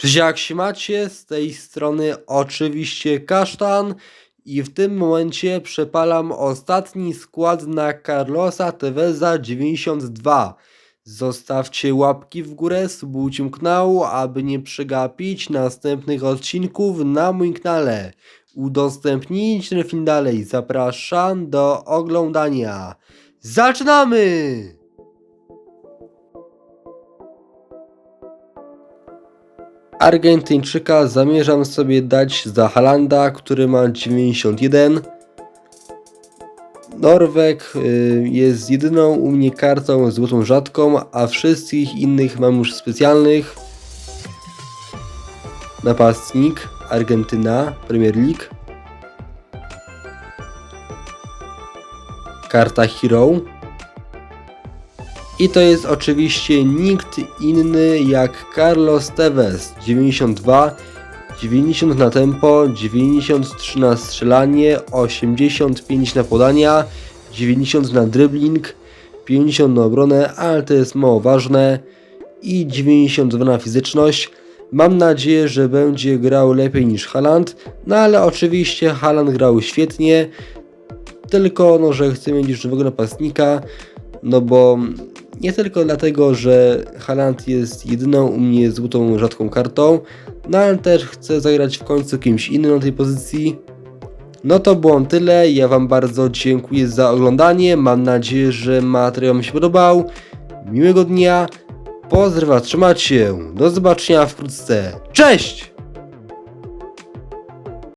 Cześć, jak się macie? Z tej strony oczywiście Kasztan i w tym momencie przepalam ostatni skład na Carlosa Teveza 92. Zostawcie łapki w górę, subujcie kanału, aby nie przegapić następnych odcinków na moim kanale. Udostępnijcie ten film dalej. Zapraszam do oglądania. Zaczynamy! Argentyńczyka zamierzam sobie dać za Halanda, który ma 91. Norweg y, jest jedyną u mnie kartą złotą rzadką, a wszystkich innych mam już specjalnych. Napastnik Argentyna Premier League. Karta Hero. I to jest oczywiście nikt inny jak Carlos Tevez 92, 90 na tempo, 93 na strzelanie, 85 na podania, 90 na dribbling, 50 na obronę, ale to jest mało ważne i 92 na fizyczność. Mam nadzieję, że będzie grał lepiej niż Haaland, no ale oczywiście Haaland grał świetnie, tylko no, że chcę mieć już nowego napastnika, no bo nie tylko dlatego, że Haaland jest jedyną u mnie złotą rzadką kartą, no ale też chcę zagrać w końcu kimś innym na tej pozycji. No to było tyle, ja Wam bardzo dziękuję za oglądanie, mam nadzieję, że materiał Wam się podobał. Miłego dnia, pozdrawiam, trzymajcie się, do zobaczenia wkrótce, cześć!